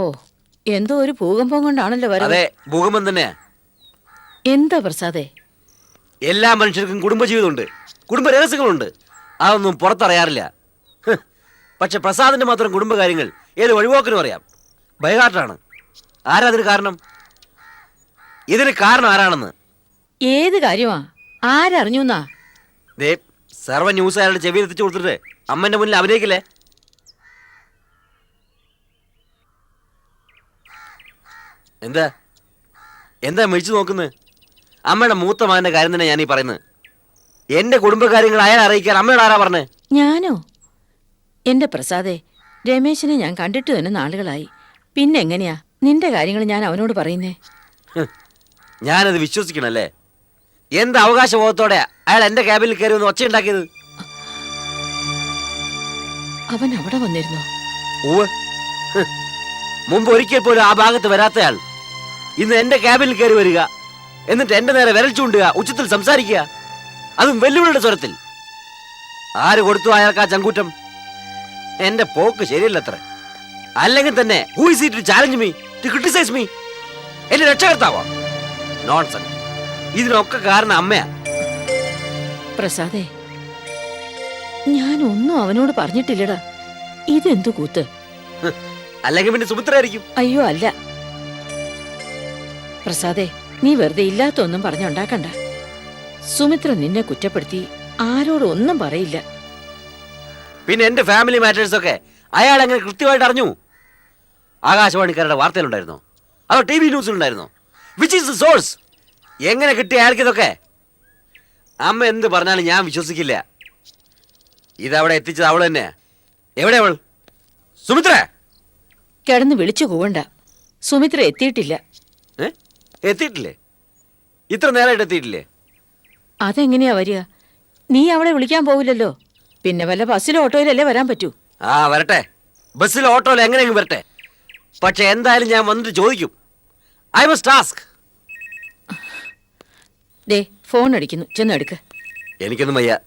ഓ എന്തോ ഒരു ഭൂകമ്പം കൊണ്ടാണല്ലോ വരവ്. അതെ ഭൂകമ്പം തന്നെ. എന്താ പ്രസാദേ? എല്ലാ മനുഷ്യർക്കും കുടുംബജീവിതമുണ്ട്. കുടുംബ രഹസ്യങ്ങളുണ്ട്. അതൊന്നും പുറത്തറിയാറില്ല. ഹ്. പക്ഷെ പ്രസാദിന്റെ മാത്രം കുടുംബകാര്യങ്ങൾ ഏത് വഴിപോക്കിനും അറിയാം. ബൈഹാർട്ടാണ്. ആരാ അതിന് കാരണം? ഇതിന് കാരണം ആരാണെന്ന്? ഏത് കാര്യമാ? ആരറിഞ്ഞു സർവ ദേ സർവ ന്യൂസ് അയാളുടെ ചെവിയിൽ എത്തിച്ചു കൊടുത്തിട്ട് അമ്മന്റെ മുന്നിൽ അഭിനയിക്കില്ലേ? എന്താ? എന്താ മിഴിച്ചു നോക്കുന്നത് അമ്മയുടെ മൂത്ത മകന്റെ കാര്യം തന്നെ ഞാൻ ഈ പറയുന്നത് എന്റെ കുടുംബകാര്യങ്ങൾ അയാൾ അറിയിക്കാൻ അമ്മയോട് ആരാ പറഞ്ഞേ? ഞാനോ? എന്റെ പ്രസാദേ രമേശിനെ ഞാൻ കണ്ടിട്ട് തന്നെ നാളുകളായി. പിന്നെ എങ്ങനെയാ? നിന്റെ കാര്യങ്ങൾ ഞാൻ അവനോട് പറയുന്നേ. ഞാനത് വിശ്വസിക്കണല്ലേ? എന്ത് അവകാശബോധത്തോടെ അയാൾ എന്റെ ക്യാബിനിൽ കയറി ഒന്ന് ഒച്ചയുണ്ടാക്കിയത്? അവൻ അവിടെ വന്നിരുന്നോ? ഓ മുമ്പ് ഒരിക്കൽ പോലും ആ ഭാഗത്ത് വരാത്തയാൾ ഇന്ന് എന്റെ ക്യാബിനിൽ കയറി വരിക. എന്നിട്ട് എന്റെ നേരെ വിരൽ ചൂണ്ടുക ഉച്ചത്തിൽ സംസാരിക്കുക. അതും വെല്ലുവിളിയുടെ സ്വരത്തിൽ. ആര് കൊടുത്തു അയാൾക്ക് ആ ചങ്കൂറ്റം? എന്റെ പോക്ക് ശരിയല്ലത്ര. അല്ലെങ്കിൽ തന്നെ who is to challenge me to criticise me എന്റെ രക്ഷകർത്താവോ? നോൺസൺ ഇതിനൊക്കെ കാരണം അമ്മയാ. പ്രസാദേ ഞാൻ ഒന്നും അവനോട് പറഞ്ഞിട്ടില്ലടാ. ഇതെന്തു കൂത്ത്. അല്ലെങ്കിൽ പിന്നെ സുമിത്രയായിരിക്കും. അയ്യോ അല്ല. പ്രസാദേ നീ വെറുതെ ഇല്ലാത്തൊന്നും പറഞ്ഞുണ്ടാക്കണ്ട. സുമിത്ര നിന്നെ കുറ്റപ്പെടുത്തി ആരോടൊന്നും ഒന്നും പറയില്ല. പിന്നെ എന്റെ ഫാമിലി മാറ്റേഴ്സ് ഒക്കെ അയാൾ അങ്ങനെ കൃത്യമായിട്ട് അറിഞ്ഞു. ആകാശവാണിക്കാരുടെ വാർത്തയിലുണ്ടായിരുന്നോ. അതോ ടി വി ന്യൂസിലുണ്ടായിരുന്നോ. വിച്ച് ഈസ് ദ സോഴ്സ് എങ്ങനെ കിട്ടി അയാൾക്ക് ഇതൊക്കെ? അമ്മ എന്ത് പറഞ്ഞാലും ഞാൻ വിശ്വസിക്കില്ല. ഇതവിടെ എത്തിച്ചത് അവൾ തന്നെ. എവിടെ അവൾ? സുമിത്ര? കിടന്ന് വിളിച്ചു പോവണ്ട സുമിത്ര എത്തിയിട്ടില്ല? എത്തിയിട്ടില്ലേ? ഇത്ര നേരമായിട്ട് എത്തിയിട്ടില്ലേ? അതെങ്ങനെയാ വരിക? നീ അവളെ വിളിക്കാൻ പോവില്ലല്ലോ. പിന്നെ വല്ല ബസ്സിലോ ഓട്ടോയിലല്ലേ വരാൻ പറ്റൂ? ആ വരട്ടെ. ബസ്സിലോ ഓട്ടോയിൽ എങ്ങനെയെങ്കിലും വരട്ടെ. പക്ഷെ എന്തായാലും ഞാൻ വന്നിട്ട് ചോദിക്കും. ഐ മസ്റ്റ് ടാസ്ക് ഫോൺ അടിക്കുന്നു. ചെന്ന് എടുക്ക്. എനിക്കൊന്നും വയ്യ.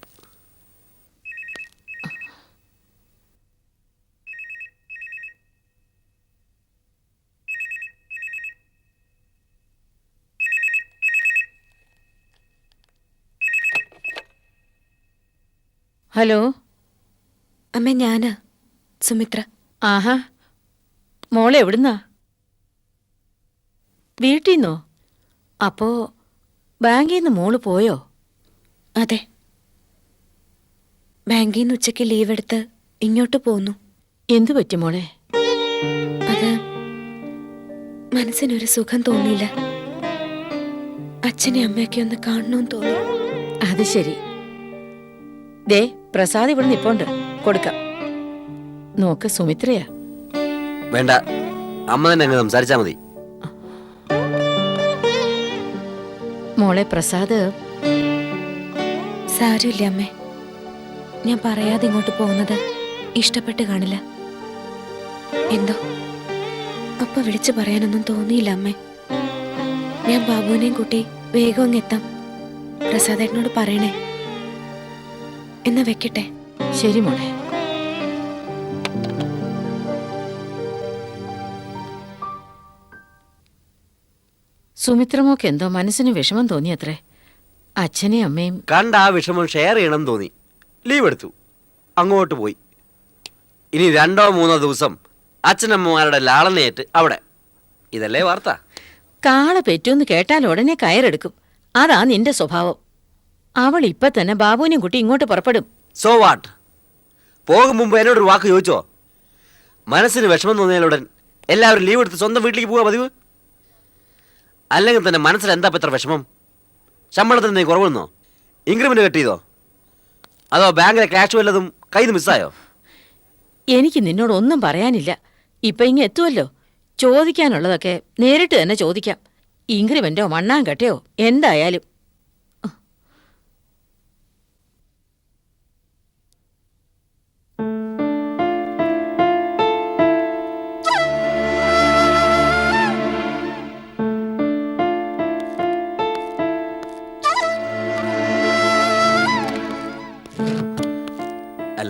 ഹലോ? അമ്മ ഞാനാ. സുമിത്ര. ആഹാ. മോളെ എവിടുന്നാ? വീട്ടിൽ നിന്നോ അപ്പോ ബാങ്കിൽ നിന്ന് മോൾ പോയോ? അതെ. ബാങ്കിൽ നിന്ന് ഉച്ചയ്ക്ക് ലീവ് എടുത്ത് ഇങ്ങോട്ട് പോന്നു. എന്തു പറ്റി മോളെ? അത് മനസ്സിനൊരു സുഖം തോന്നിയില്ല. അച്ഛനെ അമ്മയൊക്കെ ഒന്ന് കാണണമെന്ന് തോന്നി. അത് ശരി. ദേ പ്രസാദ് ഇവിടെ നിപ്പുണ്ട്. കൊടുക്കാം. നോക്ക് സുമിത്രയാ. വേണ്ട. അമ്മ തന്നെ അങ്ങ് സംസാരിച്ചാ മതി. മോളെ പ്രസാദ്. സാരമില്ല അമ്മേ. ഞാൻ പറയാതെ ഇങ്ങോട്ട് പോകുന്നത് ഇഷ്ടപ്പെട്ട് കാണില്ല. എന്തോ? അപ്പ വിളിച്ചു പറയാനൊന്നും തോന്നിയില്ല അമ്മേ. ഞാൻ ബാബുവിനെയും കൂട്ടി വേഗം അങ്ങ് എത്താം. പ്രസാദേട്ടനോട് പറയണേ. എന്നാ വെക്കട്ടെ? ശരി മോളെ. സുമിത്രമോക്ക് എന്തോ മനസ്സിന് വിഷമം തോന്നിയത്രേ. അച്ഛനെയും അമ്മയും കണ്ട ആ വിഷമം ഷെയർ ചെയ്യണം തോന്നി. ലീവ് എടുത്തു. അങ്ങോട്ട് പോയി. ഇനി രണ്ടോ മൂന്നോ ദിവസം അച്ഛനമ്മമാരുടെ ലാളനയേറ്റ് അവിടെ. ഇതല്ലേ വാർത്ത? കാള പെറ്റൂന്ന് കേട്ടാൽ ഉടനെ കയറെടുക്കും. അതാ നിന്റെ സ്വഭാവം. അവൾ ഇപ്പൊ തന്നെ ബാബുവിനെയും കുട്ടി ഇങ്ങോട്ട് പുറപ്പെടും. സോ വാട്ട് പോകും മുമ്പ് എന്നോടൊരു വാക്ക് ചോദിച്ചോ? മനസ്സിന് വിഷമം തോന്നിയാലുടൻ എല്ലാവരും ലീവ് എടുത്ത് സ്വന്തം വീട്ടിലേക്ക് പോവാ പതിവ്? അല്ലെങ്കിൽ തന്നെ മനസ്സിൽ എന്താ ഇപ്പൊ ഇത്ര വിഷമം? ശമ്പളത്തിന് എന്തെങ്കിലും കുറവുന്നോ ഇൻക്രിമെന്റ് കെട്ടിയതോ? അതോ ബാങ്കിലെ ക്യാഷ് വല്ലതും കയ്യിൽ മിസ്സായോ എനിക്ക് നിന്നോട് ഒന്നും പറയാനില്ല. ഇപ്പൊ ഇങ്ങ് എത്തുമല്ലോ ചോദിക്കാനുള്ളതൊക്കെ നേരിട്ട് തന്നെ ചോദിക്കാം. ഇൻക്രിമെന്റോ മണ്ണാൻ കെട്ടയോ എന്തായാലും.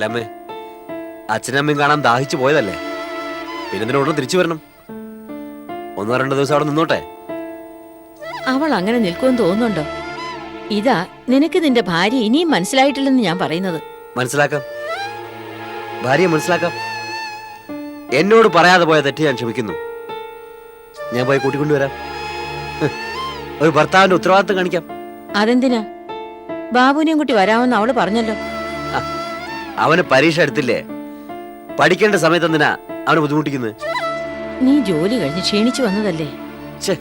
അല്ലമ്മേ അച്ഛനമ്മയും കാണാൻ ദാഹിച്ചു പോയതല്ലേ? പിന്നെ ഇതിനോട് തിരിച്ചു വരണം? ഒന്നോ രണ്ടോ ദിവസം അവിടെ നിന്നോട്ടെ? അവൾ അങ്ങനെ നിൽക്കുമെന്ന് തോന്നുന്നുണ്ടോ? ഇതാ നിനക്ക് നിന്റെ ഭാര്യ ഇനിയും മനസ്സിലായിട്ടില്ലെന്ന് ഞാൻ പറയുന്നത്. മനസ്സിലാക്കാം. ഭാര്യ മനസ്സിലാക്കാം. എന്നോട് പറയാതെ പോയ തെറ്റ് ഞാൻ ക്ഷമിക്കുന്നു. ഞാൻ പോയി കൂട്ടിക്കൊണ്ടുവരാം. ഒരു ഭർത്താവിന്റെ ഉത്തരവാദിത്തം കാണിക്കാം. അതെന്തിനാ? ബാബുവിനെയും കുട്ടി വരാമെന്ന് അവൾ പറഞ്ഞല്ലോ. അവന് പരീക്ഷ എടുത്തില്ലേ? പഠിക്കേണ്ട സമയത്ത് എന്തിനാ അവനെ ബുദ്ധിമുട്ടിക്കുന്നത് നീ ജോലി കഴിഞ്ഞ് ക്ഷീണിച്ചു വന്നതല്ലേ? ഛേ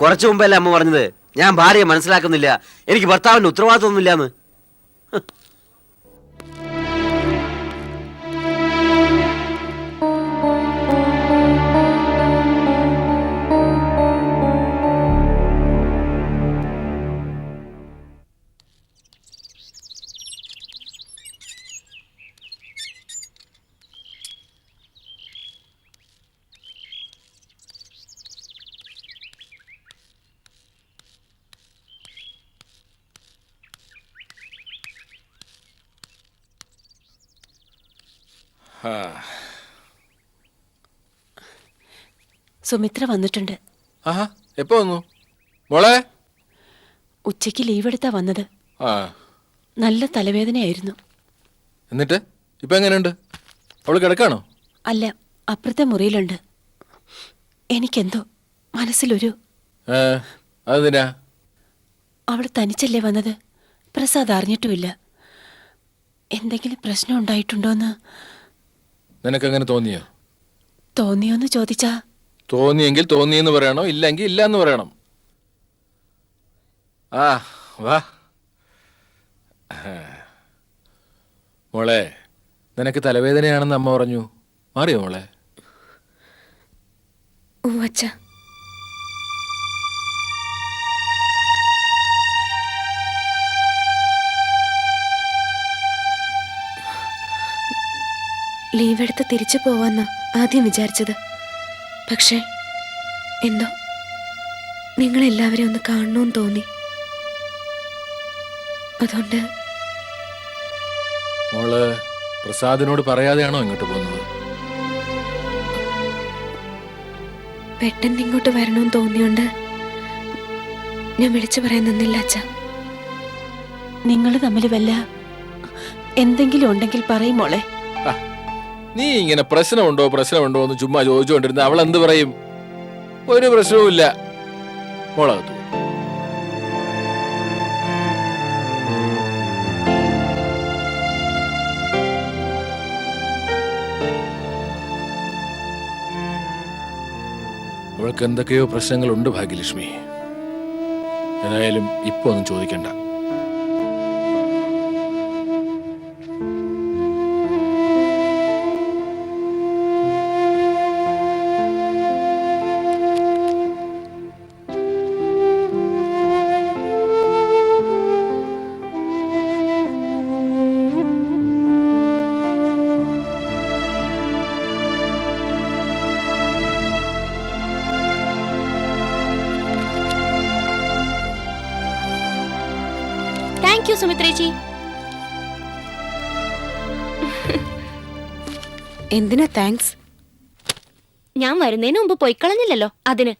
കുറച്ചു മുമ്പല്ലേ അമ്മ പറഞ്ഞത്. ഞാൻ ഭാര്യയെ മനസ്സിലാക്കുന്നില്ല. എനിക്ക് ഭർത്താവിന്റെ ഉത്തരവാദിത്തമൊന്നുമില്ലാന്ന് സുമിത്ര വന്നിട്ടുണ്ട്. ആഹാ എപ്പോ വന്നു? മോളെ? ഉച്ചയ്ക്ക് ലീവ് എടുത്താ വന്നത്. ആ. നല്ല തലവേദനയായിരുന്നു. എന്നിട്ട്? ഇപ്പൊ എങ്ങനെയുണ്ട്? അവൾ കിടക്കാണോ? അല്ല അപ്പുറത്തെ മുറിയിലുണ്ട്. എനിക്കെന്തോ മനസ്സിലൊരു ഏ അതെന്തിനാ? അവൾ തനിച്ചല്ലേ വന്നത്? പ്രസാദ് അറിഞ്ഞിട്ടുമില്ല. എന്തെങ്കിലും പ്രശ്നം ഉണ്ടായിട്ടുണ്ടോന്ന് നിനക്കങ്ങനെ തോന്നിയോ? തോന്നിയോന്ന് ചോദിച്ചാ തോന്നിയെങ്കിൽ തോന്നിയെന്ന് പറയണോ ഇല്ലെങ്കിൽ ഇല്ല എന്ന് പറയണം. ആ വാ. മോളെ നിനക്ക് തലവേദനയാണെന്ന് അമ്മ പറഞ്ഞു. മാറിയോ മോളെ? ലീവെടുത്ത് തിരിച്ചു പോവാന്നാ ആദ്യം വിചാരിച്ചത്. പക്ഷേ എന്തോ? നിങ്ങളെല്ലാവരെയും ഒന്ന് കാണണമെന്ന് തോന്നി. അതുകൊണ്ട് മോൾ പ്രസാദിനോട് പറയാതെയാണോ ഇങ്ങോട്ട് പോകുന്നത്? പെട്ടെന്ന് ഇങ്ങോട്ട് വരണമെന്ന് തോന്നിയോണ്ട് ഞാൻ വിളിച്ചു പറയാൻ നിന്നില്ല അച്ഛ. നിങ്ങൾ തമ്മിൽ വല്ല എന്തെങ്കിലും ഉണ്ടെങ്കിൽ പറയും മോളെ. നീ ഇങ്ങനെ പ്രശ്നമുണ്ടോ പ്രശ്നമുണ്ടോ എന്ന് ചുമ്മാ ചോദിച്ചുകൊണ്ടിരുന്ന അവൾ എന്ത് പറയും? ഒരു പ്രശ്നവുമില്ല. മോളകത്തു അവൾക്ക് എന്തൊക്കെയോ പ്രശ്നങ്ങളുണ്ട് ഭാഗ്യലക്ഷ്മി. ഏതായാലും ഇപ്പൊ ഒന്നും ചോദിക്കണ്ട. താങ്ക് യു സുമിത്രേച്ചി. എന്തിനാ താങ്ക്സ്? ഞാൻ വരുന്നതിന് മുമ്പ് പൊയ്ക്കളഞ്ഞില്ലല്ലോ അതിന്.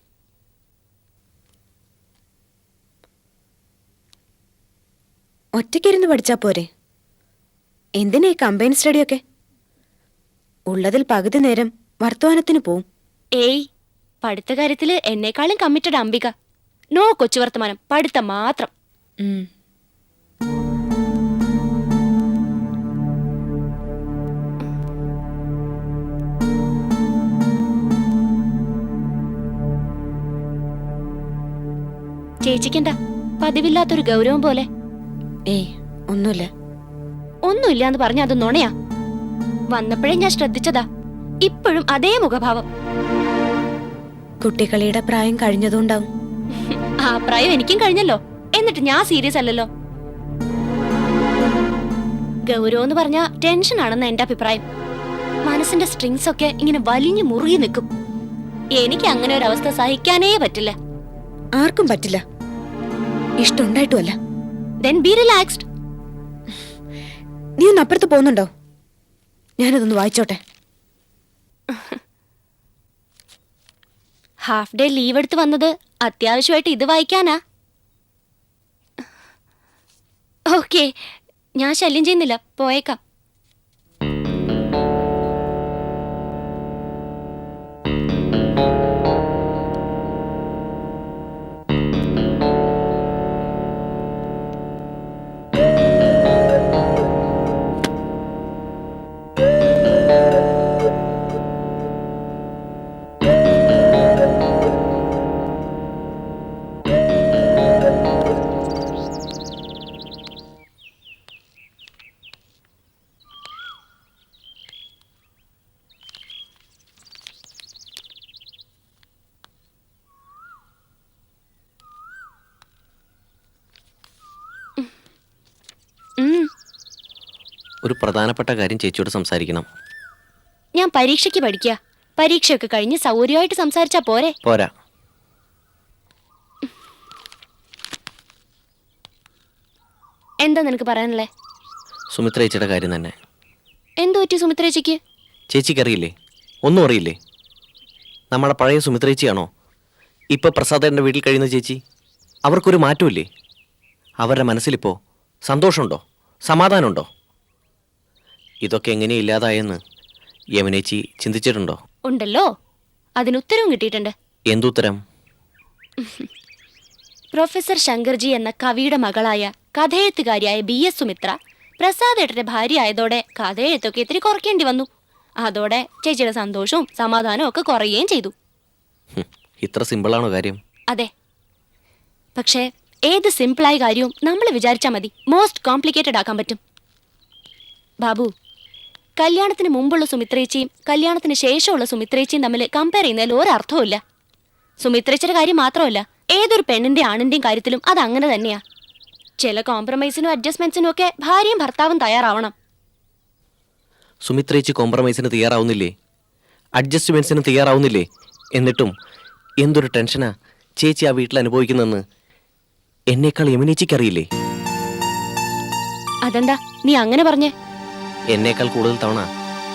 ഒറ്റയ്ക്കിരുന്ന് പഠിച്ചാ പോരെ? എന്തിനാ ഈ കമ്പൈൻ സ്റ്റഡിയൊക്കെ? ഉള്ളതിൽ പകുതി നേരം വർത്തമാനത്തിന് പോവും. ഏയ് പഠിത്ത കാര്യത്തിൽ എന്നെക്കാളും കമ്മിറ്റഡ് അംബിക. നോ കൊച്ചു വർത്തമാനം പഠിത്തം മാത്രം. ഉം. ചേച്ചിക്കെന്താ പതിവില്ലാത്തൊരു ഗൗരവം പോലെ. ഏയ് ഒന്നുമില്ല. ഒന്നുമില്ലാന്ന് പറഞ്ഞ അത് നുണയാ. വന്നപ്പോഴേ ഞാൻ ശ്രദ്ധിച്ചതാ. ഇപ്പോഴും അതേ മുഖഭാവം. കുട്ടികളിയുടെ പ്രായം കഴിഞ്ഞതുകൊണ്ടാവും. ആ പ്രായം എനിക്കും കഴിഞ്ഞല്ലോ. എന്നിട്ട് ഞാൻ സീരിയസ് അല്ലല്ലോ. ഗൗരവം എന്ന് പറഞ്ഞാ ടെൻഷൻ ആണെന്ന് എന്റെ അഭിപ്രായം. മനസ്സിന്റെ സ്ട്രിങ്സ് ഒക്കെ ഇങ്ങനെ വലിഞ്ഞു മുറുകി നിൽക്കും. എനിക്ക് അങ്ങനെ ഒരു അവസ്ഥ സഹിക്കാനേ പറ്റില്ല. ആർക്കും പറ്റില്ല. ഇഷ്ടമുണ്ടായിട്ടുമല്ല. ദെൻ ബി റിലാക്സ്ഡ് നീ ഒന്ന് അപ്പുറത്ത് പോകുന്നുണ്ടോ? ഞാനതൊന്ന് വായിച്ചോട്ടെ. ഹാഫ് ഡേ ലീവ് എടുത്ത് വന്നത് അത്യാവശ്യമായിട്ട് ഇത് വായിക്കാനാ. ഓക്കെ ഞാൻ ശല്യം ചെയ്യുന്നില്ല. പോയേക്കാം. ഒരു പ്രധാനപ്പെട്ട കാര്യം ചേച്ചിയോട് സംസാരിക്കണം. ഞാൻ പരീക്ഷയ്ക്ക് പഠിക്കുക പരീക്ഷയൊക്കെ കഴിഞ്ഞ് സൗകര്യമായിട്ട് സംസാരിച്ചാ പോരെ? പോരാ. എന്താ നിനക്ക് പറയാനല്ലേ സുമിത്ര ചേച്ചിയുടെ കാര്യം തന്നെ. എന്തു പറ്റി സുമിത്രേച്ചിക്ക് ചേച്ചിക്കറിയില്ലേ ഒന്നും അറിയില്ലേ? നമ്മുടെ പഴയ സുമിത്ര ചേച്ചിയാണോ? ഇപ്പൊ പ്രസാദേന്റെ വീട്ടിൽ കഴിയുന്ന ചേച്ചി? അവർക്കൊരു മാറ്റമില്ലേ? അവരുടെ മനസ്സിലിപ്പോ സന്തോഷമുണ്ടോ? സമാധാനമുണ്ടോ? ഇതൊക്കെ എങ്ങനെ ഇല്ലാതായെന്ന് യമനേച്ചി ചിന്തിച്ചിട്ടുണ്ടോ? ഉണ്ടല്ലോ. അതിന് ഉത്തരവും കിട്ടിയിട്ടുണ്ട്. എന്തുത്തരം? പ്രൊഫസർ ശങ്കർജി എന്ന കവിയുടെ മകളായ കഥയെഴുത്തുകാരിയായ ബി എസ് സുമിത്ര പ്രസാദ് ഏട്ടന്റെ ഭാര്യ ആയതോടെ കഥയെഴുത്തൊക്കെ ഇത്തിരി കുറയ്ക്കേണ്ടി വന്നു. അതോടെ ചേച്ചിയുടെ സന്തോഷവും സമാധാനവും ഒക്കെ കുറയുകയും ചെയ്തു. ഇത്ര ഇത്ര സിമ്പിളാണോ കാര്യം? അതെ. പക്ഷേ ഏത് സിമ്പിളായ കാര്യവും നമ്മൾ വിചാരിച്ചാൽ മതി. മോസ്റ്റ് കോംപ്ലിക്കേറ്റഡ് ആക്കാൻ പറ്റും. ബാബു കല്യാണത്തിന് മുമ്പുള്ള സുമിത്രേച്ചിയും കല്യാണത്തിന് ശേഷമുള്ള സുമിത്രേച്ചിയും തമ്മിൽ കമ്പയർ ചെയ്യുന്നതിൽ ഒരർത്ഥവുമില്ല. സുമിത്രേച്ചിയുടെ കാര്യം മാത്രമല്ല ഏതൊരു പെണ്ണിന്റെ ആണിന്റെയും കാര്യത്തിലും അത് അങ്ങനെ തന്നെയാ. ചില കോംപ്രമൈസിനും അഡ്ജസ്റ്റ്മെന്റ്സിനും ഒക്കെ ഭാര്യയും ഭർത്താവും തയ്യാറാവണം. സുമിത്രേച്ചി കോംപ്രമൈസിന് തയ്യാറാവുന്നില്ലേ? അഡ്ജസ്റ്റ്മെന്റ്സിന് തയ്യാറാവുന്നില്ലേ? എന്നിട്ടും എന്തൊരു ടെൻഷനാ ചേച്ചി ആ വീട്ടിൽ അനുഭവിക്കുന്നെന്ന് എന്നേക്കാൾ യമുനേച്ചിക്കറിയില്ലേ? അതെന്താ നീ അങ്ങനെ പറഞ്ഞേ? എന്നേക്കാൾ കൂടുതൽ തവണ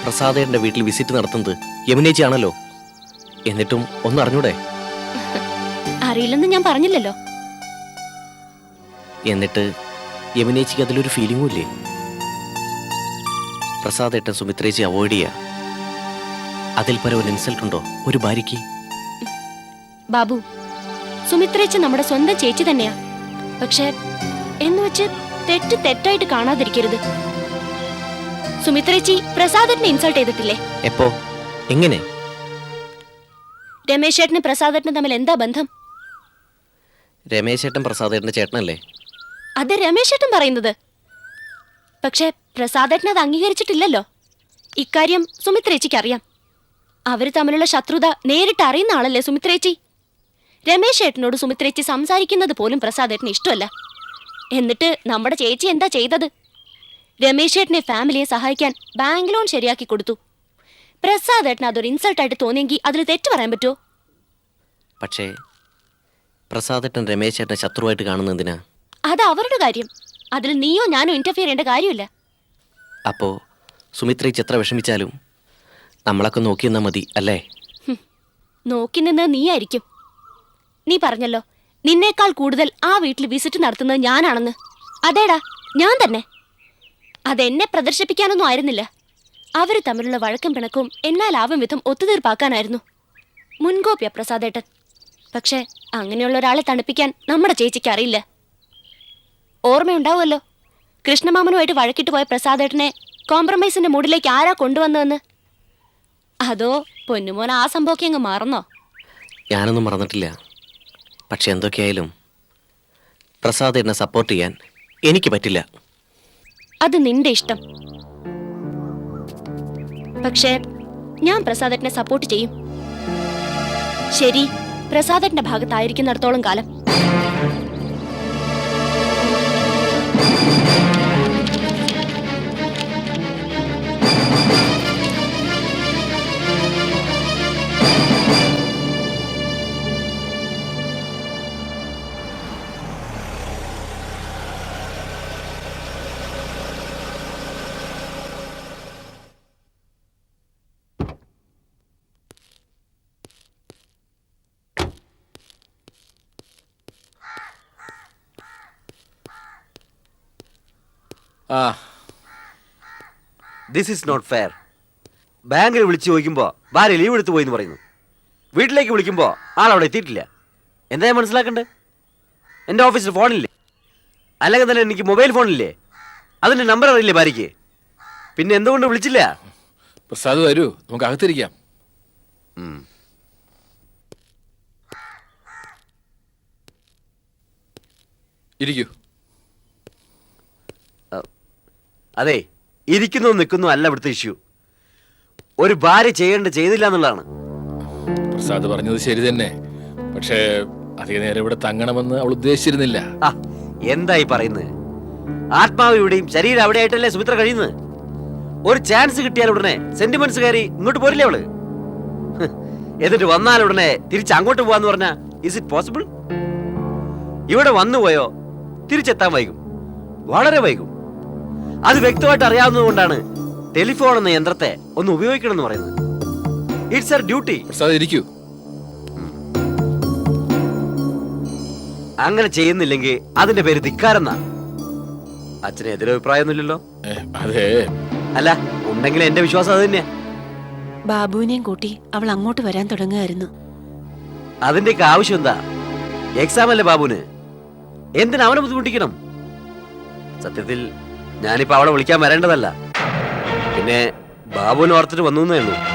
പ്രസാദേന്റെ വീട്ടിൽ വിസിറ്റ് നടത്തുന്നത് യമുനേച്ചിയാണല്ലോ. എന്നിട്ടും ഒന്ന് അറിഞ്ഞൂടെ? അറിയില്ലെന്ന് ഞാൻ പറഞ്ഞില്ലല്ലോ. എന്നിട്ട് യമുനേച്ചിക്ക് അതിലൊരു ഫീലിംഗും ഇല്ലേ? പ്രസാദേട്ടൻ സുമിത്രേച്ചി അവോയ്ഡ് ചെയ്യുക അതിൽ പരം ഒരു ഇൻസൾട്ട് ഉണ്ടോ? ഒരു ഭാര്യയ്ക്ക്? ബാബു സുമിത്രേച്ചി നമ്മുടെ സ്വന്തം ചേച്ചി തന്നെയാ. പക്ഷെ എന്ന് വെച്ച് തെറ്റ് തെറ്റായിട്ട് കാണാതിരിക്കരുത്. സുമിത്രേച്ചി പ്രസാദറ്റിനെ ഇൻസൾട്ട് ചെയ്തിട്ടില്ലേ? എപ്പോ? എങ്ങനെ? രമേശ് ചേട്ടനും പ്രസാദറ്റിനും തമ്മിൽ എന്താ ബന്ധം? രമേശ് ചേട്ടൻ പ്രസാദേട്ടന്റെ ചേട്ടനല്ലേ? അത് രമേശ് ചേട്ടൻ പറയുന്നത്. പക്ഷേ പ്രസാദേട്ടൻ അത് അംഗീകരിച്ചിട്ടില്ലല്ലോ. ഇക്കാര്യം സുമിത്രേച്ചിക്ക് അറിയാം. അവർ തമ്മിലുള്ള ശത്രുത നേരിട്ട് അറിയുന്ന ആളല്ലേ സുമിത്രേച്ചി രമേശ് ചേട്ടനോട് സുമിത്രേച്ചി സംസാരിക്കുന്നത് പോലും പ്രസാദേട്ടന് ഇഷ്ടമല്ല. എന്നിട്ട് നമ്മുടെ ചേച്ചി എന്താ ചെയ്തത്? രമേശ് ചേട്ടനെ ഫാമിലിയെ സഹായിക്കാൻ ബാങ്ക് ലോൺ ശരിയാക്കി കൊടുത്തു. പ്രസാദ് പ്രസാദേട്ടന് അതൊരു ഇൻസൾട്ടായിട്ട് തോന്നിയെങ്കിൽ അതിൽ തെറ്റ് പറയാൻ പറ്റുമോ പക്ഷേ പ്രസാദേട്ടൻ രമേശേട്ടനെ ശത്രുവായിട്ട് കാണുന്നതിനാ അത് അവരുടെ കാര്യം. അതിൽ നീയോ ഞാനോ ഇന്റർഫിയർ ചെയ്യേണ്ട കാര്യമില്ല. അപ്പോ സുമിത്ര ചിത്ര വിഷമിച്ചാലും നമ്മളൊക്കെ നോക്കി നിന്നാ മതി അല്ലേ? നോക്കി നിന്ന് നീയായിരിക്കും. നീ പറഞ്ഞല്ലോ നിന്നേക്കാൾ കൂടുതൽ ആ വീട്ടിൽ വിസിറ്റ് നടത്തുന്നത് ഞാനാണെന്ന്. അതേടാ ഞാൻ തന്നെ. അതെന്നെ പ്രദർശിപ്പിക്കാനൊന്നും ആയിരുന്നില്ല. അവർ തമ്മിലുള്ള വഴക്കും പിണക്കും എന്നാലാവും വിധം ഒത്തുതീർപ്പാക്കാനായിരുന്നു. മുൻകോപ്യ പ്രസാദേട്ടൻ. പക്ഷേ അങ്ങനെയുള്ള ഒരാളെ തണുപ്പിക്കാൻ നമ്മുടെ ചേച്ചിക്ക് അറിയില്ല. ഓർമ്മയുണ്ടാവുമല്ലോ. കൃഷ്ണമാമനുമായിട്ട് വഴക്കിട്ട് പോയ പ്രസാദേട്ടനെ കോംപ്രമൈസിന്റെ മൂഡിലേക്ക് ആരാ കൊണ്ടുവന്നതെന്ന്. അതോ പൊന്നുമോൻ ആ സംഭവമൊക്കെ അങ്ങ് മറന്നോ? ഞാനൊന്നും മറന്നിട്ടില്ല. പക്ഷെ എന്തൊക്കെയായാലും പ്രസാദേട്ടനെ സപ്പോർട്ട് ചെയ്യാൻ എനിക്ക് പറ്റില്ല. അത് നിന്റെ ഇഷ്ടം. പക്ഷേ ഞാൻ പ്രസാദേട്ടനെ സപ്പോർട്ട് ചെയ്യും. ശരി പ്രസാദേട്ടന്റെ ഭാഗത്തായിരിക്കുന്നിടത്തോളം കാലം. ദിസ് ഈസ് നോട്ട് ഫെയർ ബാങ്കിൽ വിളിച്ച് ചോദിക്കുമ്പോൾ ഭാര്യ ലീവ് എടുത്ത് പോയി എന്ന് പറയുന്നു. വീട്ടിലേക്ക് വിളിക്കുമ്പോൾ ആളവിടെ എത്തിയിട്ടില്ല. എന്താ ഞാൻ മനസ്സിലാക്കണ്ടേ? എന്റെ ഓഫീസിൽ ഫോണില്ലേ അല്ലെങ്കിൽ തന്നെ എനിക്ക് മൊബൈൽ ഫോണില്ലേ അതിന്റെ നമ്പർ അറിയില്ലേ ഭാര്യയ്ക്ക്? പിന്നെ എന്തുകൊണ്ട് വിളിച്ചില്ല? പ്രസാദ് വരൂ നമുക്ക് അകത്തിരിക്കാം. ഇരിക്കൂ. അതെ ഇരിക്കുന്നു നിൽക്കുന്നു അല്ല ഇവിടുത്തെ ഇഷ്യൂ ഒരു ഭാര്യ ചെയ്യേണ്ട ചെയ്തില്ല എന്നുള്ളതാണ്. പ്രസാദ് പറഞ്ഞത് ശരി തന്നെ. പക്ഷേ അധിക നേരം ഇവിടെ തങ്ങണമെന്ന് അവൾ ഉദ്ദേശിച്ചിരുന്നില്ല. ആ എന്തായി പറയുന്നത്? ആത്മാവ് ഇവിടെയും ശരീരം അവിടെ ആയിട്ടല്ലേ സുമിത്ര കഴിയുന്നത്? ഒരു ചാൻസ് കിട്ടിയാൽ ഉടനെ സെന്റിമെന്റ്സ് കയറി ഇങ്ങോട്ട് പോരില്ലേ അവൾ? ഹ്, എന്നിട്ട് വന്നാൽ ഉടനെ തിരിച്ച് അങ്ങോട്ട് പോവാന്ന് പറഞ്ഞാ ഇസ് ഇറ്റ് പോസിബിൾ ഇവിടെ വന്നു പോയോ തിരിച്ചെത്താൻ വൈകും. വളരെ വൈകും. അത് വ്യക്തമായിട്ട് അറിയാവുന്നതുകൊണ്ടാണ് ടെലിഫോൺ എന്ന യന്ത്രത്തെ ഒന്ന് ഉപയോഗിക്കണം എന്ന് പറയുന്നത് ഇറ്റ്സ് എർ ഡ്യൂട്ടി പ്രസാദ് ഇരിക്കൂ. അങ്ങനെ ചെയ്യുന്നില്ലെങ്കിൽ അതിന്റെ പേര് ധിക്കാരെന്നാ അച്ഛന് എതിരഭിപ്രായമൊന്നുമില്ലല്ലോ അതെ. അല്ല ഉണ്ടെങ്കിൽ എന്റെ വിശ്വാസം അത് തന്നെയാ. ബാബുവിനെയും കൂട്ടി അവൾ അങ്ങോട്ട് വരാൻ തുടങ്ങുകയായിരുന്നു. അതിന്റെയൊക്കെ ആവശ്യം എന്താ? എക്സാം അല്ലേ ബാബുന് എന്തിനാ അവനെ ബുദ്ധിമുട്ടിക്കണം? സത്യത്തിൽ ഞാനിപ്പോ അവളെ വിളിക്കാൻ വരേണ്ടതല്ല. പിന്നെ ബാബുവിനെ ഓർത്തിട്ട് വന്നു എന്നേ ഉള്ളൂ.